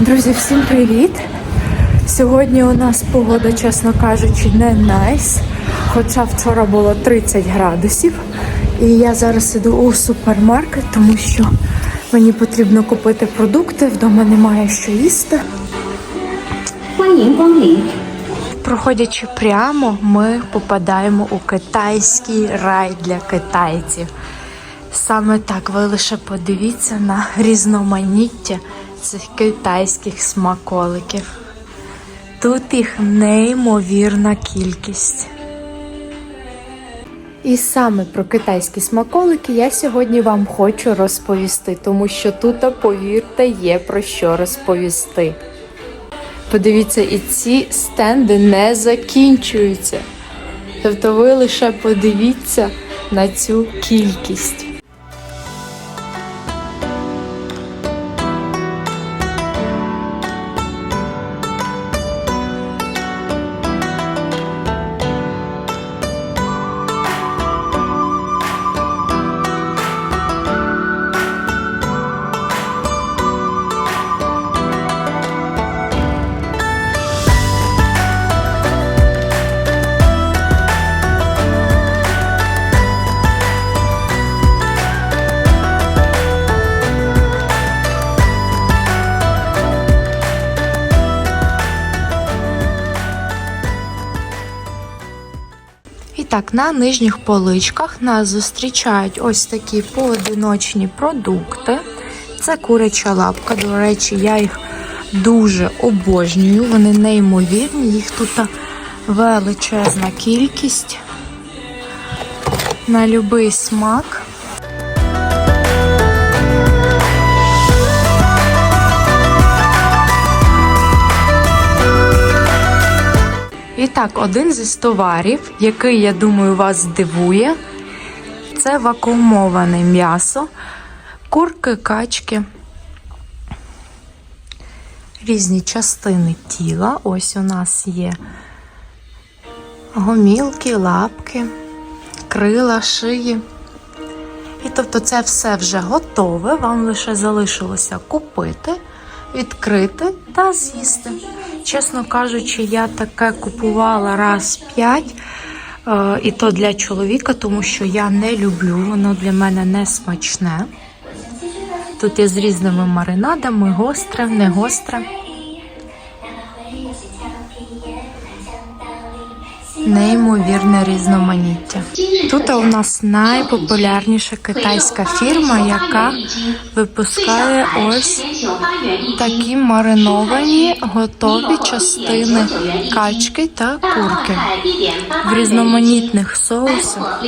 Друзі, всім привіт! Сьогодні у нас погода, чесно кажучи, не найс. Хоча вчора було 30 градусів. І я зараз іду у супермаркет, тому що мені потрібно купити продукти, вдома немає що їсти. Проходячи прямо, ми попадаємо у китайський рай для китайців. Саме так, ви лише подивіться на різноманіття цих китайських смаколиків. Тут їх неймовірна кількість. І саме про китайські смаколики я сьогодні вам хочу розповісти, тому що тут, повірте, є про що розповісти. Подивіться, і ці стенди не закінчуються. Тобто ви лише подивіться на цю кількість. Так, на нижніх поличках нас зустрічають ось такі поодиночні продукти. Це куряча лапка. До речі, я їх дуже обожнюю. Вони неймовірні, їх тут величезна кількість на будь-який смак. І так, один зі товарів, який, я думаю, вас здивує, це вакуумоване м'ясо, курки, качки, різні частини тіла. Ось у нас є гомілки, лапки, крила, шиї. І тобто це все вже готове, вам лише залишилося купити, відкрити та з'їсти. Чесно кажучи, я таке купувала раз п'ять, е, і то для чоловіка, тому що я не люблю, воно для мене не смачне. Тут є з різними маринадами, гостре, не гостре. неймовірне різноманіття. Тут у нас найпопулярніша китайська фірма, яка випускає ось такі мариновані готові частини качки та курки в різноманітних соусах,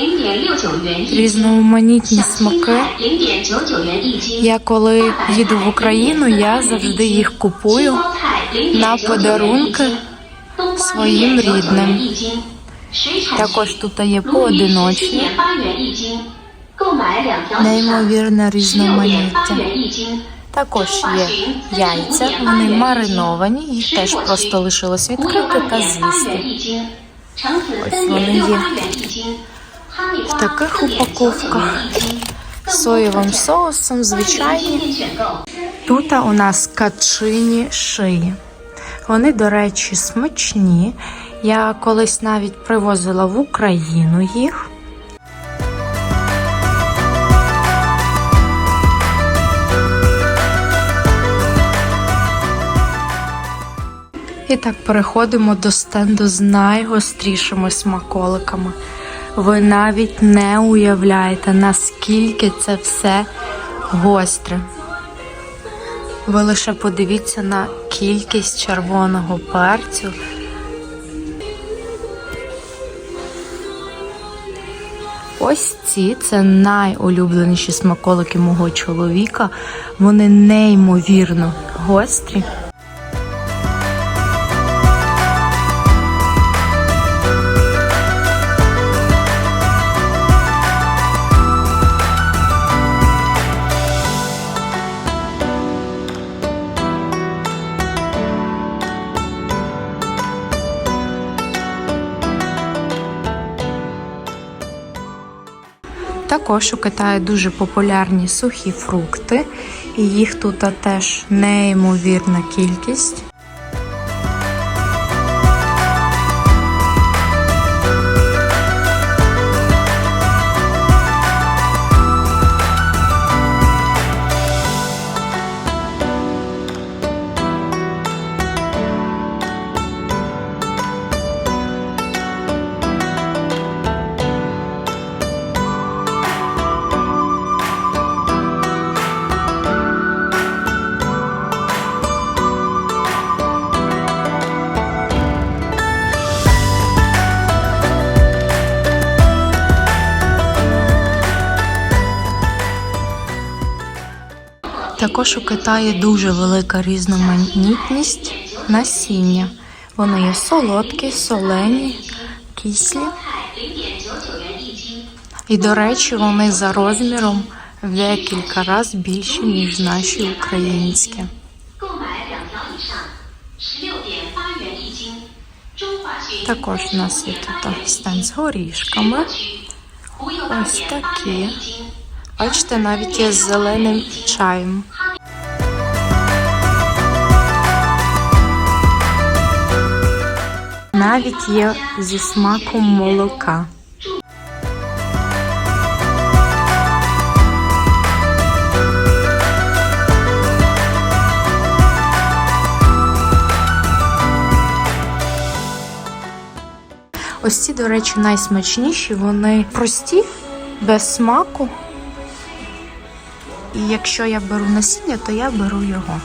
різноманітні смаки. Я коли їду в Україну, я завжди їх купую на подарунки своїм рідним. Також тут є поодиночні, неймовірне різноманіття. Також є яйця, вони мариновані, їх теж просто лишилось відкрити та з'їсти. Ось вони є в таких упаковках соєвим соусом, звичайні. Тут у нас качині шиї. Вони, до речі, смачні. Я колись навіть привозила в Україну їх. І так переходимо до стенду з найгострішими смаколиками. Ви навіть не уявляєте, наскільки це все гостре. Ви лише подивіться на кількість червоного перцю. Ось ці це найулюбленіші смаколики мого чоловіка. Вони неймовірно гострі. Також у Китаї дуже популярні сухі фрукти. І їх тут теж неймовірна кількість. Також у Китаї дуже велика різноманітність насіння. Вони є солодкі, солені, кислі. І, до речі, вони за розміром в декілька разів більші, ніж наші українські. Також у нас є тут стенд з горішками. Ось такі. Бачите, навіть є з зеленим чаєм. Навіть є зі смаком молока. Ось ці, до речі, найсмачніші. Вони прості, без смаку. І якщо я беру насіння, то я беру його.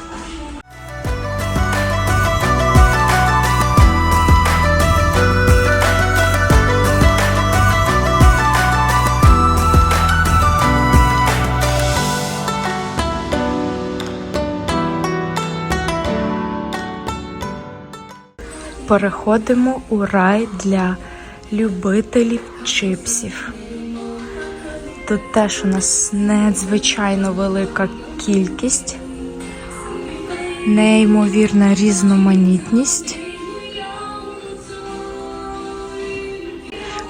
Переходимо у рай для любителів чипсів. Тут теж у нас надзвичайно велика кількість, неймовірна різноманітність.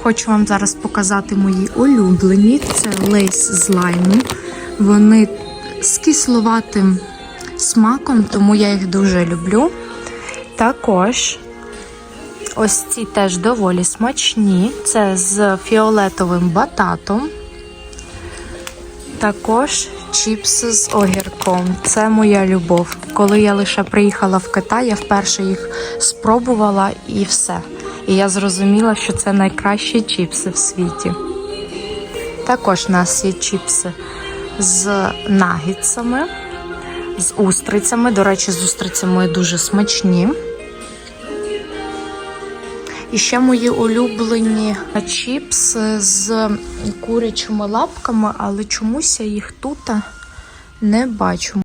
Хочу вам зараз показати мої улюблені. Це лейс з лайму. Вони з кисловатим смаком, тому я їх дуже люблю. Також ось ці теж доволі смачні. Це з фіолетовим бататом. Також чіпси з огірком. Це моя любов. Коли я лише приїхала в Китай, я вперше їх спробувала і все. І я зрозуміла, що це найкращі чіпси в світі. Також у нас є чіпси з нагідцями, з устрицями. До речі, з устрицями дуже смачні. І ще мої улюблені чіпси з курячими лапками, але чомусь я їх тут не бачу.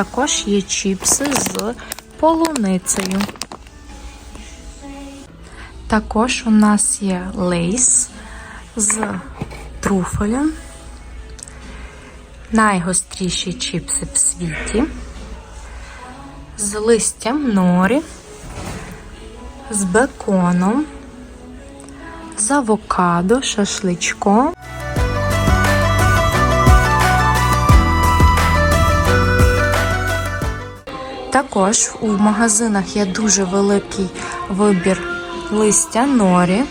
Також є чіпси з полуницею. Також у нас є лейс з труфелем. Найгостріші чіпси в світі. З листям норі, з беконом, з авокадо, шашличком. Також у магазинах є дуже великий вибір листя норі.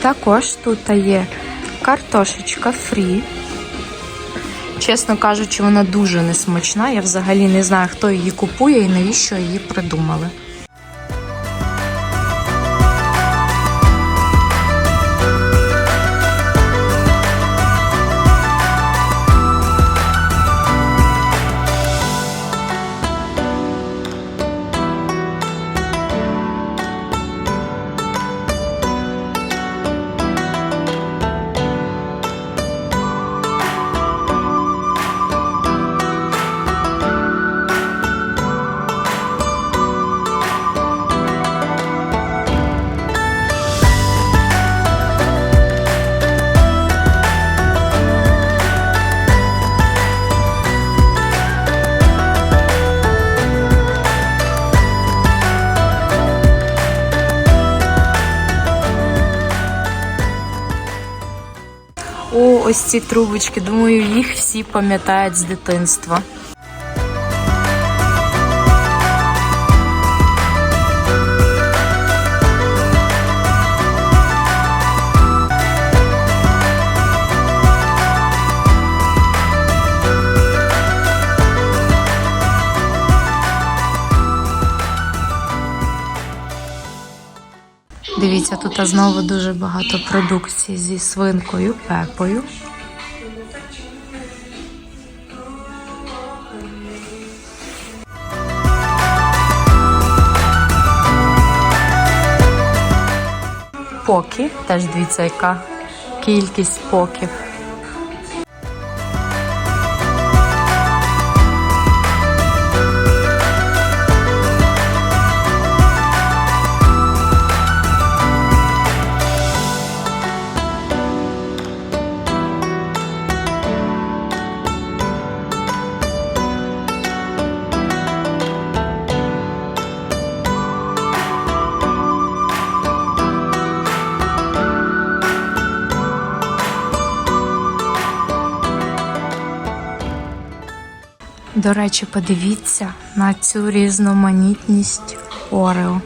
Також тут є картошечка фрі. Чесно кажучи, вона дуже несмачна. Я взагалі не знаю, хто її купує і навіщо її придумали. Ось ці трубочки. Думаю, їх всі пам'ятають з дитинства. Дивіться, тут знову дуже багато продукції зі свинкою пепою. Поки, теж дивіться, яка кількість поків. До речі, подивіться на цю різноманітність Орео.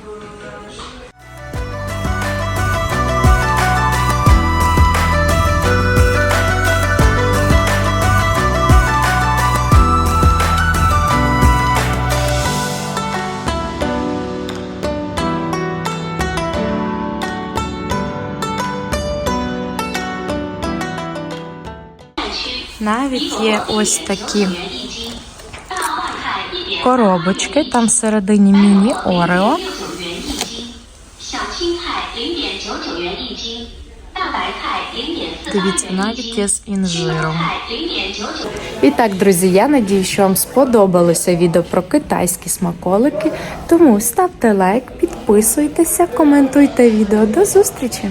Навіть є ось такі коробочки. Там всередині міні Орео. Дивіться, навіть є з інжиром. І так, друзі, я надію, що вам сподобалося відео про китайські смаколики. Тому ставте лайк, підписуйтеся, коментуйте відео. До зустрічі!